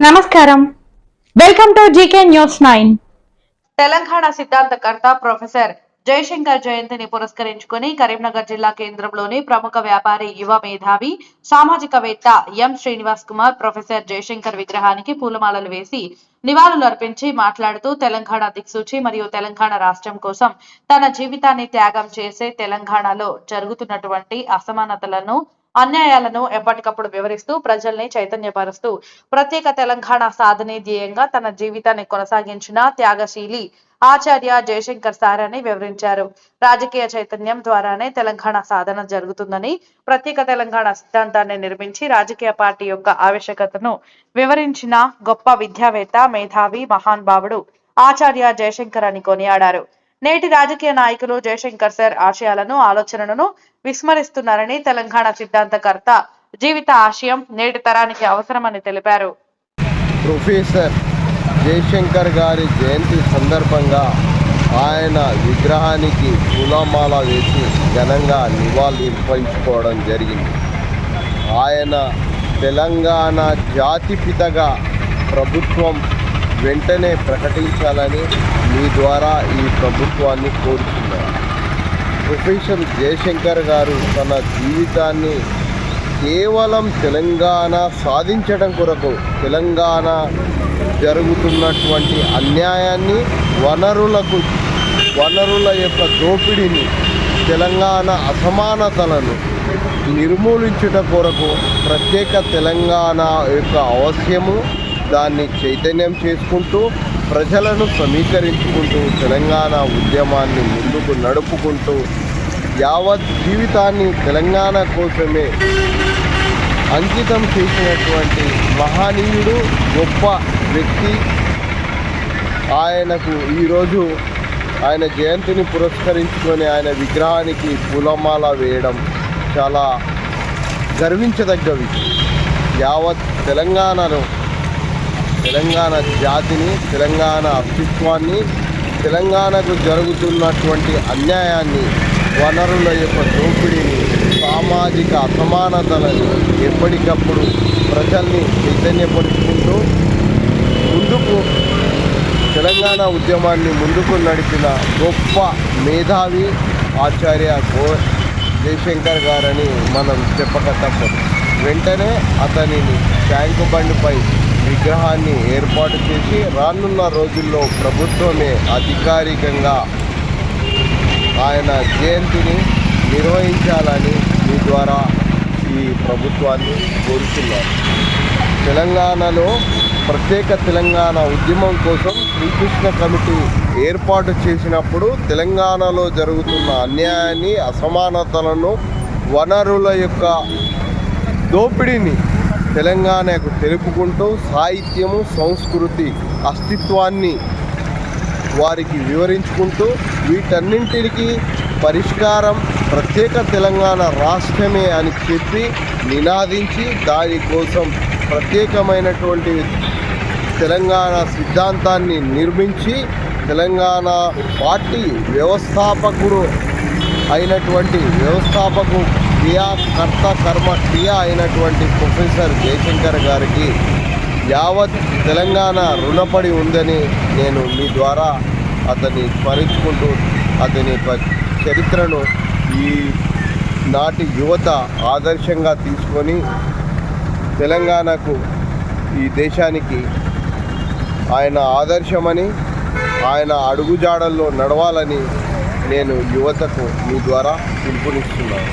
నమస్కారం. Welcome to GK news nine. Telangana సిద్ధాంతకర్త professor Jayashankar జయంతిని పురస్కరించుకొని కరీంనగర్ జిల్లా కేంద్రంలోని ప్రముఖ వ్యాపారి యువ మేధావి సామాజికవేత్త ఎం. శ్రీనివాస్ కుమార్ ప్రొఫెసర్ జయశంకర్ విగ్రహానికి పూలమాలలు వేసి నివాళులు అర్పించి మాట్లాడుతూ తెలంగాణ దిక్సూచి మరియు తెలంగాణ రాష్ట్రం కోసం తన జీవితాన్ని త్యాగం చేసే తెలంగాణలో జరుగుతున్నటువంటి అసమానతలను అన్యాయాలను ఎప్పటికప్పుడు వివరిస్తూ ప్రజల్ని చైతన్యపరుస్తూ ప్రత్యేక తెలంగాణ సాధనే ధ్యేయంగా తన జీవితాన్ని కొనసాగించిన త్యాగశీలి ఆచార్య జయశంకర్ సార్ అని వివరించారు. రాజకీయ చైతన్యం ద్వారానే తెలంగాణ సాధన జరుగుతుందని ప్రత్యేక తెలంగాణ సిద్ధాంతాన్ని నిర్మించి రాజకీయ పార్టీ యొక్క ఆవశ్యకతను వివరించిన గొప్ప విద్యావేత్త మేధావి మహాన్ మహానుభావుడు ఆచార్య జయశంకర్ అని కొనియాడారు. నేటి రాజకీయ నాయకులు జయశంకర్ సార్ ఆశయాలను ఆలోచనలను విస్మరిస్తున్నారని తెలంగాణ సిద్ధాంతకర్త జీవిత ఆశయం నేటి తరానికి అవసరమని తెలిపారు. ప్రొఫెసర్ జయశంకర్ గారి జయంతి సందర్భంగా ఆయన విగ్రహానికి పూలమాల వేసి ఘనంగా నివాళులర్పించుకోవడం జరిగింది. ఆయన తెలంగాణ జాతిపితగా ప్రభుత్వం వెంటనే ప్రకటించాలని మీ ద్వారా ఈ ప్రభుత్వాన్ని కోరుతున్నారు ప్రొఫెసర్ జయశంకర్ గారు తన జీవితాన్ని కేవలం తెలంగాణ సాధించడం కొరకు తెలంగాణ జరుగుతున్నటువంటి అన్యాయాన్ని వనరులకు వనరుల యొక్క దోపిడీని తెలంగాణ అసమానతలను నిర్మూలించుట కొరకు ప్రత్యేక తెలంగాణ యొక్క అవశ్యము. దాన్ని చైతన్యం చేసుకుంటూ ప్రజలను సమీకరించుకుంటూ తెలంగాణ ఉద్యమాన్ని ముందుకు నడుపుకుంటూ యావత్ జీవితాన్ని తెలంగాణ కోసమే అంకితం చేసినటువంటి మహనీయుడు గొప్ప వ్యక్తి. ఆయనకు ఈరోజు ఆయన జయంతిని పురస్కరించుకొని ఆయన విగ్రహానికి పూలమాల వేయడం చాలా గర్వించదగ్గ విషయం. యావత్ తెలంగాణలో తెలంగాణ జాతిని తెలంగాణ అస్తిత్వాన్ని తెలంగాణకు జరుగుతున్నటువంటి అన్యాయాన్ని వనరుల యొక్క దోపిడీని సామాజిక అసమానతలను ఎప్పటికప్పుడు ప్రజల్ని చైతన్యపరుచుకుంటూ ముందుకు తెలంగాణ ఉద్యమాన్ని ముందుకు నడిపిన గొప్ప మేధావి ఆచార్య గో జయశంకర్ గారని మనం చెప్పక తప్పదు. వెంటనే అతనిని ట్యాంకు బండిపై విగ్రహాన్ని ఏర్పాటు చేసి రానున్న రోజుల్లో ప్రభుత్వమే అధికారికంగా ఆయన జయంతిని నిర్వహించాలని మీ ద్వారా ఈ ప్రభుత్వాన్ని కోరుతున్నారు తెలంగాణలో ప్రత్యేక తెలంగాణ ఉద్యమం కోసం శ్రీకృష్ణ కమిటీ ఏర్పాటు చేసినప్పుడు తెలంగాణలో జరుగుతున్న అన్యాయాన్ని అసమానతలను వనరుల యొక్క దోపిడీని తెలంగాణకు తెలుపుకుంటూ సాహిత్యము సంస్కృతి అస్తిత్వాన్ని వారికి వివరించుకుంటూ వీటన్నింటికి పరిష్కారం ప్రత్యేక తెలంగాణ రాష్ట్రమే అని చెప్పి నినాదించి దానికోసం ప్రత్యేకమైనటువంటి తెలంగాణ సిద్ధాంతాన్ని నిర్మించి తెలంగాణ పార్టీ వ్యవస్థాపకుడు అయినటువంటి వ్యవస్థాపకు క్రియాకర్త కర్మ క్రియ అయినటువంటి ప్రొఫెసర్ జయశంకర్ గారికి యావత్ తెలంగాణ రుణపడి ఉందని నేను మీ ద్వారా అతన్ని స్మరించుకుంటూ అతని చరిత్రను ఈ నాటి యువత ఆదర్శంగా తీసుకొని తెలంగాణకు ఈ దేశానికి ఆయన ఆదర్శమని ఆయన అడుగుజాడల్లో నడవాలని నేను యువతకు మీ ద్వారా పిలుపునిస్తున్నాను.